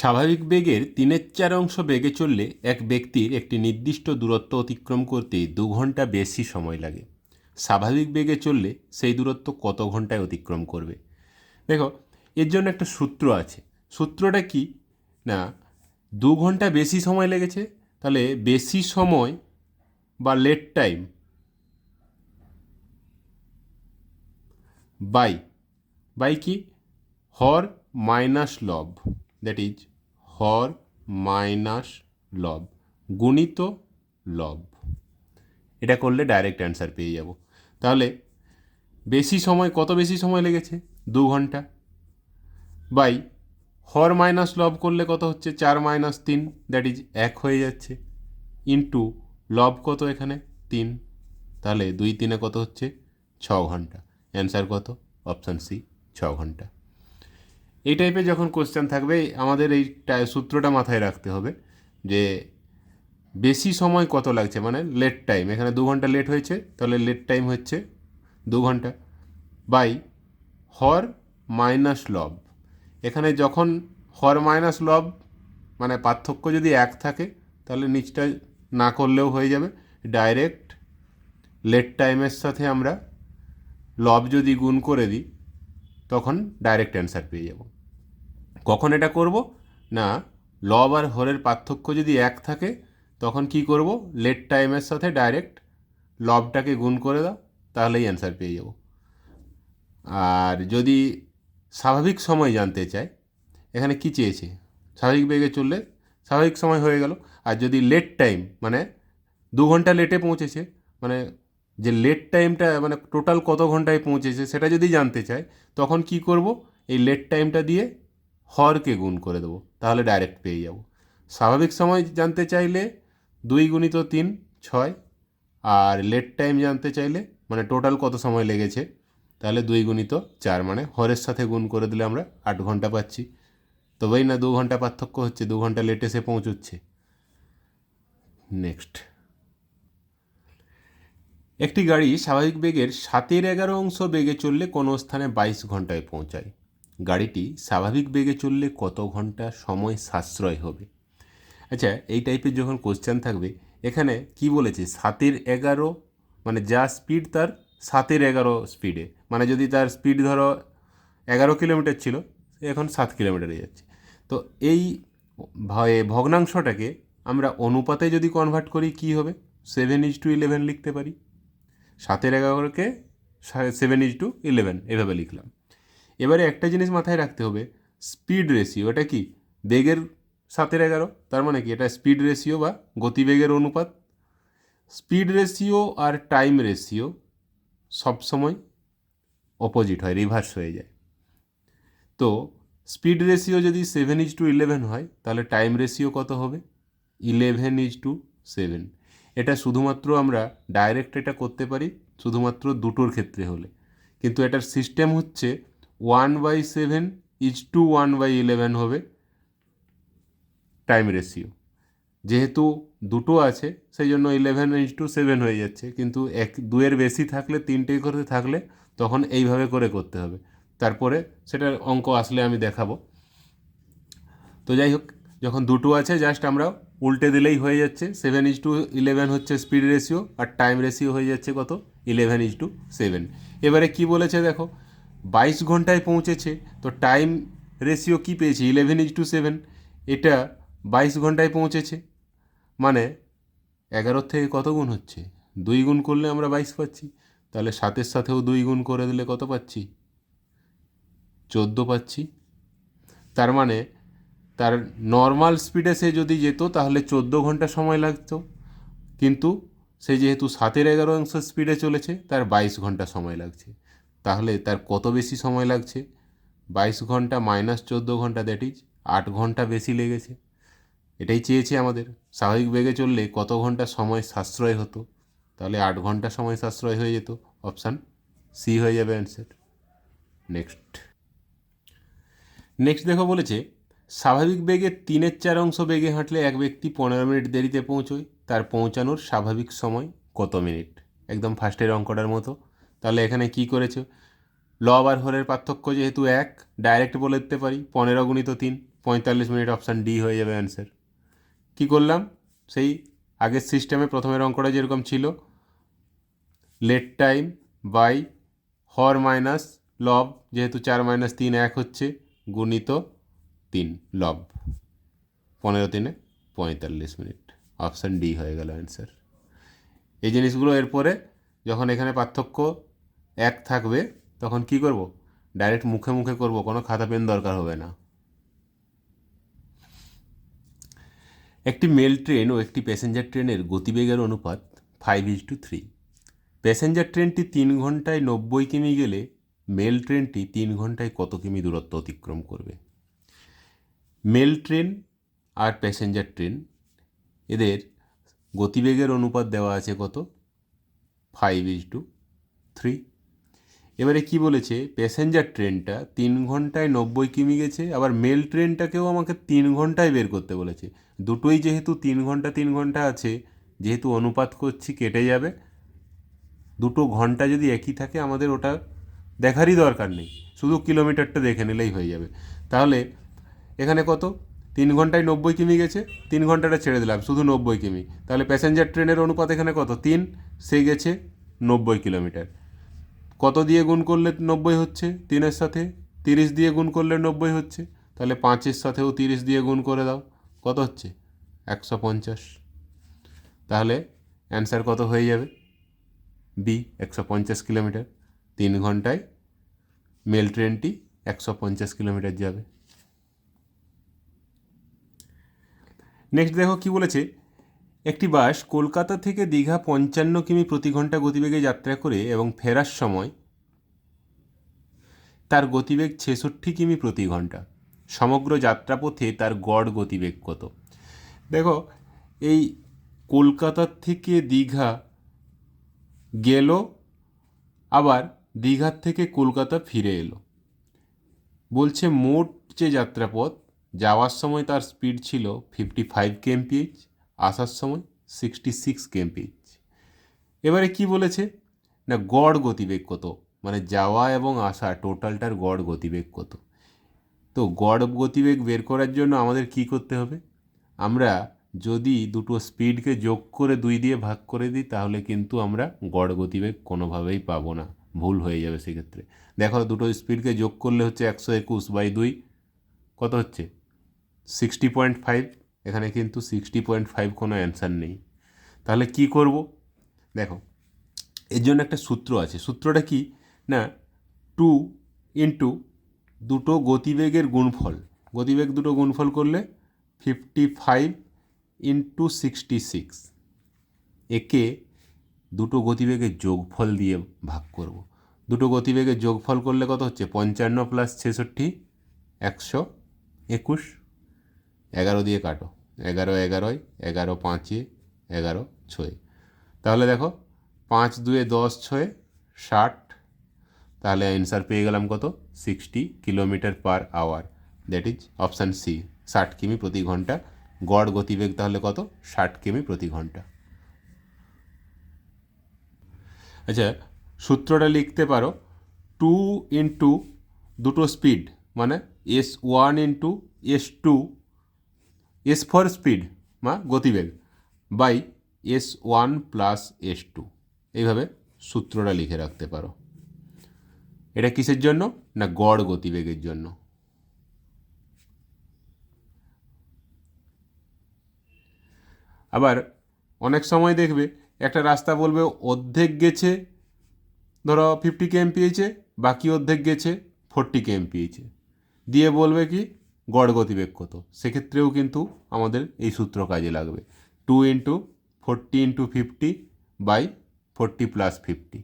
স্বাভাবিক বেগের তিনের চার অংশ বেগে চললে এক ব্যক্তির একটি নির্দিষ্ট দূরত্ব অতিক্রম করতে দু ঘণ্টা বেশি সময় লাগে। স্বাভাবিক বেগে চললে সেই দূরত্ব কত ঘন্টায় অতিক্রম করবে? দেখো, এর জন্য একটা সূত্র আছে। সূত্রটা কি? না, দু ঘণ্টা বেশি সময় লেগেছে, তাহলে বেশি সময় বা লেট টাইম বাই বাই কি? হর মাইনাস লব। দ্যাট ইজ হর মাইনাস লব গুণিত লব এটা করলে ডাইরেক্ট অ্যান্সার পেয়ে যাব। তাহলে বেশি সময়, কত বেশি সময় লেগেছে? দু ঘণ্টা। বাই হর মাইনাস লব করলে কত হচ্ছে? চার মাইনাস তিন দ্যাট ইজ এক হয়ে যাচ্ছে। ইন্টু লব কত এখানে? তিন। তাহলে দুই তিনে কত হচ্ছে? ছ ঘণ্টা। অ্যান্সার কত? অপশান সি ছ ঘণ্টা। এই টাইপের যখন কোশ্চেন থাকবে, আমাদের এই সূত্রটা মাথায় রাখতে হবে যে বেশি সময় কত লাগছে? মানে লেট টাইম এখানে দু ঘণ্টা লেট হয়েছে, তাহলে লেট টাইম হচ্ছে দু ঘণ্টা বাই হর মাইনাস লব এখানে যখন হর মাইনাস লব মানে পার্থক্য যদি এক থাকে, তাহলে নিচটা না করলেও হয়ে যাবে। ডাইরেক্ট লেট টাইমের সাথে আমরা লব যদি গুণ করে দিই তখন ডাইরেক্ট অ্যান্সার পেয়ে যাব। কখন এটা করব? না লব আর হরের পার্থক্য যদি এক থাকে, তখন কি করব? লেট টাইমের সাথে ডাইরেক্ট লবটাকে গুণ করে দাও, তাহলেই অ্যান্সার পেয়ে যাব। আর যদি স্বাভাবিক সময় জানতে চাই এখানে কি চেয়েছে? স্বাভাবিক বেগে চললে স্বাভাবিক সময় হয়ে গেল। আর যদি লেট টাইম মানে দু ঘণ্টা লেটে পৌঁছেছে মানে যে লেট টাইমটা মানে টোটাল কত ঘন্টায় পৌঁছেছে সেটা যদি জানতে চাই তখন কি করব? এই লেট টাইমটা দিয়ে হরকে গুণ করে দেবো, তাহলে ডাইরেক্ট পেয়ে যাব। স্বাভাবিক সময় জানতে চাইলে দুই গুণিত তিন, ছয়, আর লেট টাইম জানতে চাইলে মানে টোটাল কত সময় লেগেছে, তাহলে দুই গুণিত চার মানে হরের সাথে গুণ করে দিলে আমরা আট ঘণ্টা পাচ্ছি। তবেই না দু ঘণ্টা পার্থক্য হচ্ছে, দু ঘণ্টা লেটে সে পৌঁছচ্ছে। নেক্সট একটি গাড়ি স্বাভাবিক বেগের সাতের এগারো অংশ বেগে চললে কোনো স্থানে বাইশ ঘন্টায় পৌঁছায়। গাড়িটি স্বাভাবিক বেগে চললে কত ঘণ্টা সময় সাশ্রয় হবে? আচ্ছা এই টাইপের যখন কোশ্চেন থাকবে, এখানে কি বলেছে? সাতের এগারো মানে যা স্পিড তার সাতের এগারো স্পিডে মানে যদি তার স্পিড ধরো এগারো কিলোমিটার ছিল, এখন সাত কিলোমিটারে যাচ্ছে। তো এই ভয়ে, ভগ্নাংশটাকে আমরা অনুপাতে যদি কনভার্ট করি, কি হবে? সেভেন ইজ টু ইলেভেন লিখতে পারি। সাতের এগারোকে সেভেন ইজ টু ইলেভেন এভাবে লিখলাম। এবারে একটা জিনিস মাথায় রাখতে হবে স্পিড রেশিও এটা কি? বেগের সাতের এগারো, তার মানে কি? এটা স্পিড রেশিও বা গতিবেগের অনুপাত। স্পিড রেশিও আর টাইম রেশিও সবসময় অপোজিট হয় রিভার্স হয়ে যায়। তো স্পিড রেশিও যদি সেভেন ইজ টু ইলেভেন হয়, তাহলে টাইম রেশিও কত হবে? ইলেভেন ইজ টু সেভেন এটা শুধুমাত্র আমরা ডাইরেক্ট এটা করতে পারি শুধুমাত্র দুটোর ক্ষেত্রে হলে। কিন্তু এটার সিস্টেম হচ্ছে one by seven is to one by eleven হবে টাইম রেশিও যেহেতু দুটো আছে সেই জন্য ইলেভেন ইজ টু সেভেন হয়ে যাচ্ছে। কিন্তু এক দুয়ের বেশি থাকলে, তিনটে করে থাকলে তখন এইভাবে করে করতে হবে। তারপরে সেটার অঙ্ক আসলে আমি দেখাবো। তো যাই হোক, যখন দুটো আছে জাস্ট আমরা উল্টে দিলেই হয়ে যাচ্ছে। সেভেন ইজ টু ইলেভেন হচ্ছে স্পিড রেশিও আর টাইম রেশিও হয়ে যাচ্ছে কত? ইলেভেন ইজ টু সেভেন এবারে কি বলেছে দেখো? বাইশ ঘন্টায় পৌঁছেছে, তো টাইম রেশিও কি পেয়েছে? ইলেভেন ইজ টু সেভেন এটা বাইশ ঘন্টায় পৌঁছেছে মানে এগারোর থেকে কত গুণ হচ্ছে? দুই গুণ করলে আমরা বাইশ পাচ্ছি, তাহলে সাতের সাথেও দুই গুণ করে দিলে কত পাচ্ছি? চোদ্দ পাচ্ছি। তার মানে তার নর্মাল স্পিডে সে যদি যেত, তাহলে চোদ্দ ঘণ্টা সময় লাগতো। কিন্তু সে যেহেতু সাতের এগারো অংশ স্পিডে চলেছে, তার বাইশ ঘণ্টা সময় লাগছে। তাহলে তার কত বেশি সময় লাগছে? বাইশ ঘণ্টা মাইনাস চোদ্দ ঘণ্টা দ্যাট ইজ আট ঘণ্টা বেশি লেগেছে। এটাই চেয়েছে আমাদের। স্বাভাবিক বেগে চললে কত ঘণ্টা সময় সাশ্রয় হতো? তাহলে আট ঘণ্টা সময় সাশ্রয় হয়ে যেত। অপশান সি হয়ে যাবে অ্যান্সার নেক্সট নেক্সট দেখো বলেছে স্বাভাবিক বেগে তিনের চার অংশ বেগে হাঁটলে এক ব্যক্তি পনেরো মিনিট দেরিতে পৌঁছয়, তার পৌঁছানোর স্বাভাবিক সময় কত মিনিট? একদম ফার্স্টের অঙ্কটার মতো। তাহলে এখানে কি করেছে? লব আর হরের পার্থক্য যেহেতু এক ডাইরেক্ট বলে দিতে পারি, পনেরো গুণিত তিন, পঁয়তাল্লিশ মিনিট অপশান ডি হয়ে যাবে অ্যান্সার কী করলাম? সেই আগের সিস্টেমে প্রথমের অঙ্কটা যেরকম ছিল লেট টাইম বাই হর মাইনাস লব যেহেতু চার মাইনাস তিন এক হচ্ছে, গুণিত তিন, লব। পনেরো তিনে পঁয়তাল্লিশ মিনিট। অপশান ডি হয়ে গেল অ্যান্সার এই জিনিসগুলো এরপরে যখন এখানে পার্থক্য এক থাকবে, তখন কি করব? ডাইরেক্ট মুখে মুখে করব, কোনো খাতা পেন দরকার হবে না। একটি মেল ট্রেন ও একটি প্যাসেঞ্জার ট্রেনের গতিবেগের অনুপাত five is to three passenger ট্রেনটি তিন ঘন্টায় নব্বই কিমি গেলে মেল ট্রেনটি তিন ঘন্টায় কত কিমি দূরত্ব অতিক্রম করবে? মেল ট্রেন আর প্যাসেঞ্জার ট্রেন। এদের গতিবেগের অনুপাত দেওয়া আছে কত? ফাইভ ইজ টু থ্রি এবারে কি বলেছে? প্যাসেঞ্জার ট্রেনটা তিন ঘন্টায় নব্বই কিমি গেছে, আবার মেল ট্রেনটাকেও আমাকে তিন ঘন্টায় বের করতে বলেছে। দুটোই যেহেতু তিন ঘণ্টা তিন ঘণ্টা আছে, যেহেতু অনুপাত করছি কেটে যাবে। দুটো ঘণ্টা যদি একই থাকে, আমাদের ওটা দেখারই দরকার নেই। শুধু কিলোমিটারটা দেখে নিলেই হয়ে যাবে। তাহলে এখানে কত? তিন ঘন্টায় নব্বই কিমি গেছে, তিন ঘন্টাটা ছেড়ে দিলাম, শুধু নব্বই কিমি। তাহলে প্যাসেঞ্জার ট্রেনের অনুপাত এখানে কত? তিন, সে গেছে নব্বই কিলোমিটার। কত দিয়ে গুণ করলে নব্বই হচ্ছে? তিনের সাথে তিরিশ দিয়ে গুণ করলে নব্বই হচ্ছে। তাহলে পাঁচের সাথেও তিরিশ দিয়ে গুণ করে দাও। কত হচ্ছে? একশো পঞ্চাশ। তাহলে অ্যান্সার কত হয়ে যাবে? বি একশো পঞ্চাশ কিলোমিটার। তিন ঘন্টায় মেল ট্রেনটি একশো পঞ্চাশ কিলোমিটার যাবে। নেক্সট দেখো কি বলেছে? একটি বাস কলকাতা থেকে দীঘা পঞ্চান্ন কিমি প্রতি ঘণ্টা গতিবেগে যাত্রা করে এবং ফেরার সময় তার গতিবেগ ছেষট্টি কিমি প্রতি ঘণ্টা। সমগ্র যাত্রাপথে তার গড় গতিবেগ কত? দেখো, এই কলকাতার থেকে দীঘা গেল, আবার দীঘার থেকে কলকাতা ফিরে এলো। বলছে মোট যে যাত্রাপথ যাওয়ার সময় তার স্পিড ছিল ফিফটি ফাইভ কেএমপিএইচ আসার সময় সিক্সটি সিক্স কেএমপিএইচ এবারে কি বলেছে? না, গড় গতিবেগ কত? মানে যাওয়া এবং আসা টোটালটার গড় গতিবেগ কত? তো গড় গতিবেগ বের করার জন্য আমাদের কি করতে হবে? আমরা যদি দুটো স্পিডকে যোগ করে দুই দিয়ে ভাগ করে দিই, তাহলে কিন্তু আমরা গড় গতিবেগ কোনোভাবেই পাবো না। ভুল হয়ে যাবে সেক্ষেত্রে। দেখো, দুটো স্পিডকে যোগ করলে হচ্ছে একশো একুশ বাই দুই। কত হচ্ছে? সিক্সটি পয়েন্ট ফাইভ এখানে কিন্তু সিক্সটি পয়েন্ট ফাইভ কোনো অ্যান্সার নেই। তাহলে কি করব? দেখো, এর জন্য একটা সূত্র আছে। সূত্রটা কি? না টু ইন্টু দুটো গতিবেগের গুণফল। গতিবেগ দুটো গুণফল করলে fifty five into sixty six একে দুটো গতিবেগের যোগফল দিয়ে ভাগ করব। দুটো গতিবেগের যোগফল করলে কত হচ্ছে? পঞ্চান্ন প্লাস ছেষট্টি, একশো একুশ। এগারো দিয়ে কাটো। এগারো, এগারোয়, এগারো, পাঁচে, এগারো, ছয়। তাহলে দেখো, পাঁচ দুয়ে দশ, ছয়ে ষাট। তাহলে অ্যান্সার পেয়ে গেলাম কত? Sixty kilometre per hour that is option C ষাট কিমি প্রতি ঘণ্টা। গড় গতিবেগ তাহলে কত? ষাট কিমি প্রতি ঘণ্টা। আচ্ছা সূত্রটা লিখতে পারো। টু ইন্টু দুটো স্পিড মানে S one into S two S for speed মা, গতিবেগ by S one plus S two এইভাবে সূত্রটা লিখে রাখতে পারো। এটা কিসের জন্য? না, গড় গতিবেগের জন্য। আবার অনেক সময় দেখবে, একটা রাস্তা বলবে, অর্ধেক গেছে, ধরো ফিফটি কেএমপিএইচে বাকি অর্ধেক গেছে ফোরটি কেএমপিএইচে দিয়ে বলবে কি গড় গতিবেগ কত? সেক্ষেত্রেও কিন্তু আমাদের এই সূত্র কাজে লাগবে। Two into forty into fifty by forty plus fifty.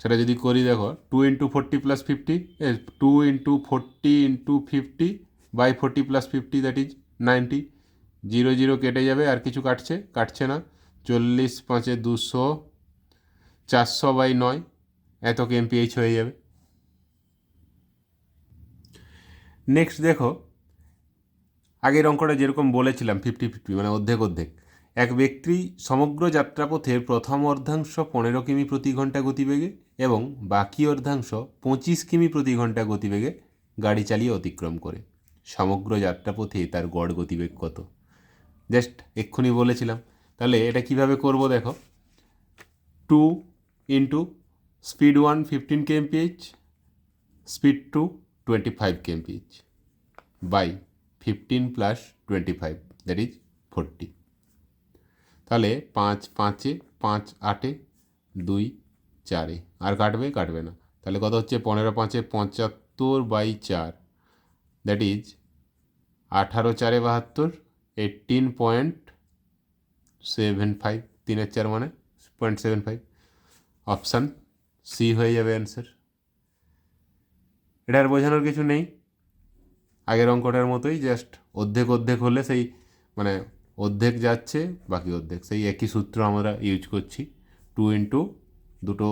সেটা যদি করি দেখো, two into forty plus fifty two into forty into fifty by forty plus fifty, that is ninety. Zero zero কেটে যাবে, আর কিছু কাটছে? কাটছে না। চল্লিশ পাঁচে দুশো, চারশো বাই নয় এত কেএমপিএইচ হয়ে যাবে। নেক্সট দেখো, আগের অঙ্কটা যেরকম বলেছিলাম ফিফটি ফিফটি মানে অর্ধেক অর্ধেক। এক ব্যক্তি সমগ্র যাত্রাপথের প্রথম অর্ধাংশ পনেরো কিমি প্রতি ঘণ্টা গতিবেগে এবং বাকি অর্ধাংশ পঁচিশ কিমি প্রতি ঘণ্টা গতিবেগে গাড়ি চালিয়ে অতিক্রম করে। সমগ্র যাত্রাপথে তার গড় গতিবেগ কত? জাস্ট এক্ষুনি বলেছিলাম। তাহলে এটা কীভাবে করব দেখো? Two into speed one fifteen KMPH speed two twenty five KMPH by fifteen plus twenty five that is forty তাহলে পাঁচ পাঁচে, পাঁচ আটে, দুই চারে। আর কাটবে কাটবে না। তাহলে কত হচ্ছে? পনেরো পাঁচে পঁচাত্তর বাই চার দ্যাট ইজ আঠারো চারে বাহাত্তর এইটিন পয়েন্ট সেভেন ফাইভ তিনের চার মানে point seven five option C হয়ে যাবে অ্যান্সার এটা আর বোঝানোর কিছু নেই। আগের অঙ্কটার মতোই জাস্ট অর্ধেক অর্ধেক হলে সেই মানে অর্ধেক যাচ্ছে, বাকি অর্ধেক। সেই একই সূত্র আমরা ইউজ করছি। টু ইন্টু দুটো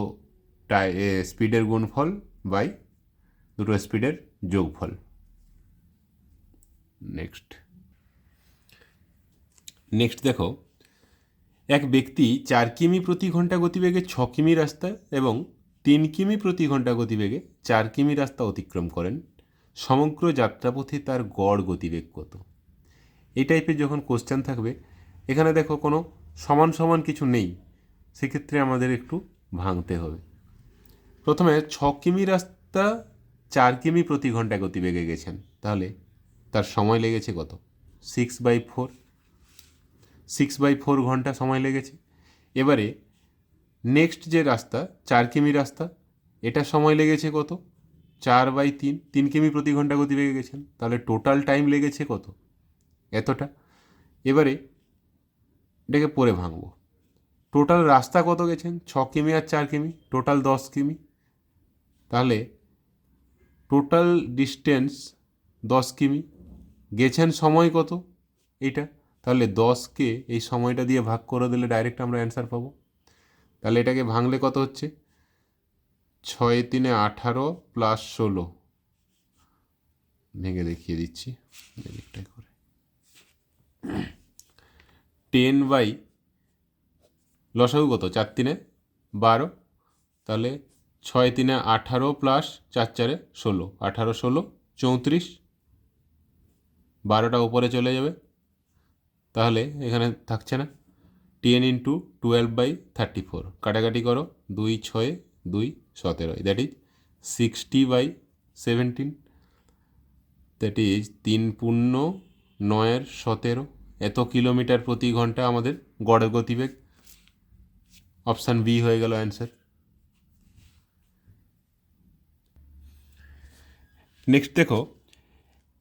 টাই স্পিডের গুণফল বাই দুটো স্পিডের যোগফল। নেক্সট নেক্সট দেখো, এক ব্যক্তি চার কিমি প্রতি ঘণ্টা গতিবেগে ছ কিমি রাস্তা এবং তিন কিমি প্রতি ঘণ্টা গতিবেগে চার কিমি রাস্তা অতিক্রম করেন, সমগ্র যাত্রাপথে তার গড় গতিবেগ কত? এই টাইপের যখন কোশ্চেন থাকবে, এখানে দেখো কোনো সমান সমান কিছু নেই, সেক্ষেত্রে আমাদের একটু ভাঙতে হবে। প্রথমে ছ কিমি রাস্তা চার কিমি প্রতি ঘণ্টা গতিবেগে গেছেন, তাহলে তার সময় লেগেছে কত? Six by four six by four ঘণ্টা সময় লেগেছে। এবারে নেক্সট যে রাস্তা চার কিমি রাস্তা এটা সময় লেগেছে কত? চার বাই তিন। তিন কিমি প্রতি ঘণ্টা গতি গতিবেগে গেছেন। তাহলে টোটাল টাইম লেগেছে কত? এতটা। এবারে এটাকে পরে ভাঙবো। টোটাল রাস্তা কত গেছেন? ছ কিমি আর চার কিমি। টোটাল দশ কিমি। তাহলে টোটাল ডিস্টেন্স দশ কিমি। গেছেন সময় কত? এইটা। তাহলে দশকে এই সময়টা দিয়ে ভাগ করে দিলে ডাইরেক্ট আমরা অ্যান্সার পাবো। তাহলে এটাকে ভাঙলে কত হচ্ছে? ছয় তিনে আঠারো প্লাস ষোলো। ভেঙে দেখিয়ে দিচ্ছি। এদিকটাই করে। টেন বাই লসাগু কত? চার তিনে বারো। তাহলে ছয় তিনে আঠারো প্লাস চার চারে ষোলো। আঠারো, ষোলো, চৌত্রিশ। বারোটা উপরে চলে যাবে। তাহলে এখানে থাকছে না। Ten into twelve by thirty four কাটাকাটি করো। দুই, ছয়ে দুই সতেরো that is sixty by seventeen that is তিন পূর্ণ নয়ের সতেরো। এত কিলোমিটার প্রতি ঘণ্টা আমাদের গড়ের গতিবেগ। অপশান বি হয়ে গেল অ্যান্সার নেক্সট দেখো,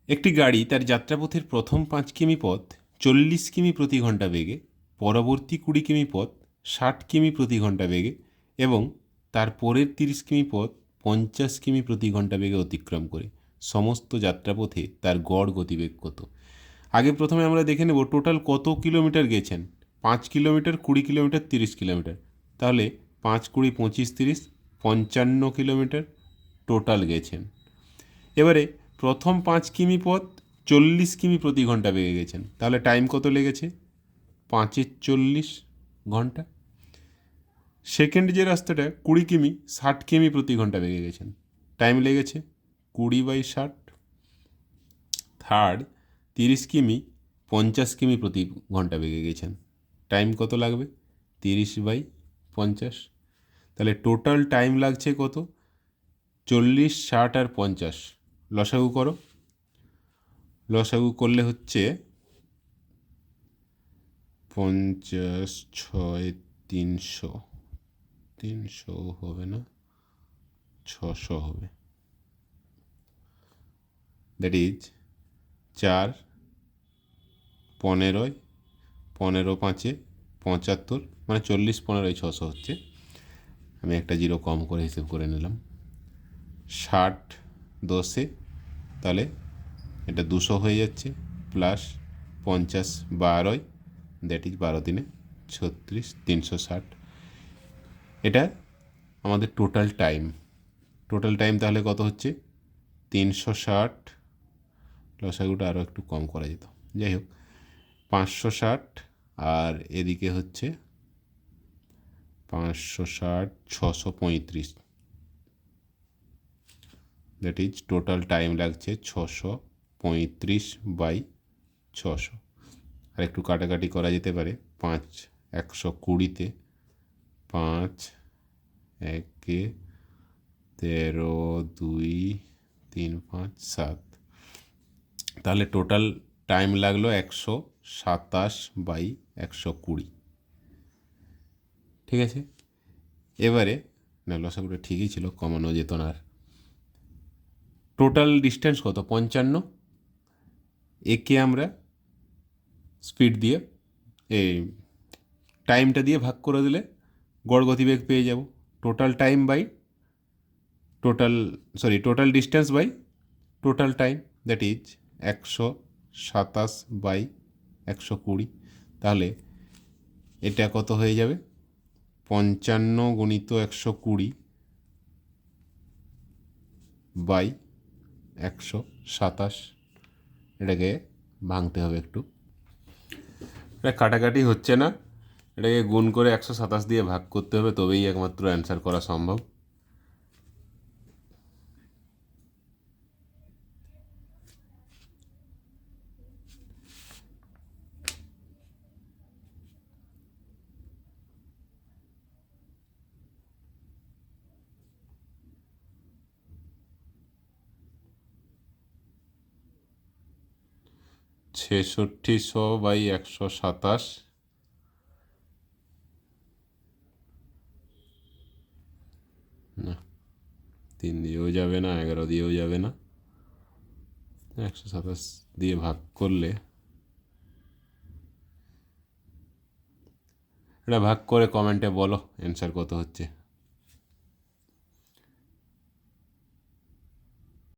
একটি গাড়ি তার যাত্রাপথের প্রথম পাঁচ কিমি পথ চল্লিশ কিমি প্রতি ঘণ্টা বেগে, পরবর্তী কুড়ি কিমি পথ ষাট কিমি প্রতি ঘণ্টা বেগে এবং তার পরের তিরিশ কিমি পথ পঞ্চাশ কিমি প্রতি ঘণ্টা বেগে অতিক্রম করে। সমস্ত যাত্রাপথে তার গড় গতিবেগ কত? আগে প্রথমে আমরা দেখে নেব টোটাল কত কিলোমিটার গেছেন। পাঁচ কিলোমিটার, কুড়ি কিলোমিটার, তিরিশ কিলোমিটার। তাহলে পাঁচ, কুড়ি, পঁচিশ, তিরিশ, পঞ্চান্ন কিলোমিটার টোটাল গেছেন। এবারে প্রথম পাঁচ কিমি পথ চল্লিশ কিমি প্রতি ঘণ্টা বেগে গেছেন। তাহলে টাইম কত লেগেছে? পাঁচের চল্লিশ ঘণ্টা সেকেন্ড যে রাস্তাটা, কুড়ি কিমি, ষাট কিমি প্রতি ঘণ্টা বেগে গেছেন। টাইম লেগেছে কুড়ি বাই ষাট। থার্ড তিরিশ কিমি, পঞ্চাশ কিমি প্রতি ঘণ্টা বেগে গেছেন। টাইম কত লাগবে? তিরিশ বাই পঞ্চাশ। তাহলে টোটাল টাইম লাগছে কত? চল্লিশ, ষাট আর পঞ্চাশ। লসাগু করো। লসাগু করলে হচ্ছে পঞ্চাশ, ছয়, তিনশো। তিনশো হবে না, ছশো হবে। দ্যাট ইজ চার, পনেরোয়, পনেরো পাঁচে পঁচাত্তর মানে চল্লিশ পনেরোয় ছশো হচ্ছে। আমি একটা জিরো কম করে হিসেব করে নিলাম। ষাট দশে, তাহলে এটা দুশো হয়ে যাচ্ছে, প্লাস পঞ্চাশ বারোয় দ্যাট ইজ বারো দিনে, ছত্রিশ, তিনশো ষাট। এটা আমাদের টোটাল টাইম টোটাল টাইম তাহলে কত হচ্ছে? তিনশো ষাট লসাগুটা আরও একটু কম করা যেত। যাই হোক, পাঁচশো ষাট আর এদিকে হচ্ছে পাঁচশো ষাট, ছশো পঁয়ত্রিশ। দ্যাট ইজ টোটাল টাইম লাগছে ছশো পঁয়ত্রিশ বাই ছশো। আর একটু কাটাকাটি করা যেতে পারে পাঁচ একশো কুড়িতে। পাঁচ, একে তেরো, দুই, তিন, পাঁচ, সাত। তাহলে টোটাল টাইম লাগল একশো সাতাশ বাই একশো কুড়ি। ঠিক আছে? এবারে, না লসাগুলো ঠিকই ছিল, কমানো যেত না আর। টোটাল ডিস্টেন্স কত? পঞ্চান্ন। একে আমরা স্পিড দিয়ে, এই টাইমটা দিয়ে ভাগ করে দিলে গড় গতিবেগ পেয়ে যাব। Total time by total sorry total distance by total time that is একশো সাতাশ বাই একশো কুড়ি। তাহলে এটা কত হয়ে যাবে? পঞ্চান্ন গুণিত একশো কুড়ি বাই একশো সাতাশ। এটাকে ভাঙতে হবে একটু। এটা কাটাকাটি হচ্ছে না। এটাকে গুণ করে একশো সাতাশ দিয়ে ভাগ করতে হবে, তবেই একমাত্র অ্যান্সার করা সম্ভব। ছেষট্টি ছেষট্টিশো বাই একশো সাতাশ না তিন দিয়েও যাবে না, এগারো দিয়েও যাবে না। একশো সাতাশ দিয়ে ভাগ করলে। এটা ভাগ করে কমেন্টে বলো অ্যান্সার কত হচ্ছে।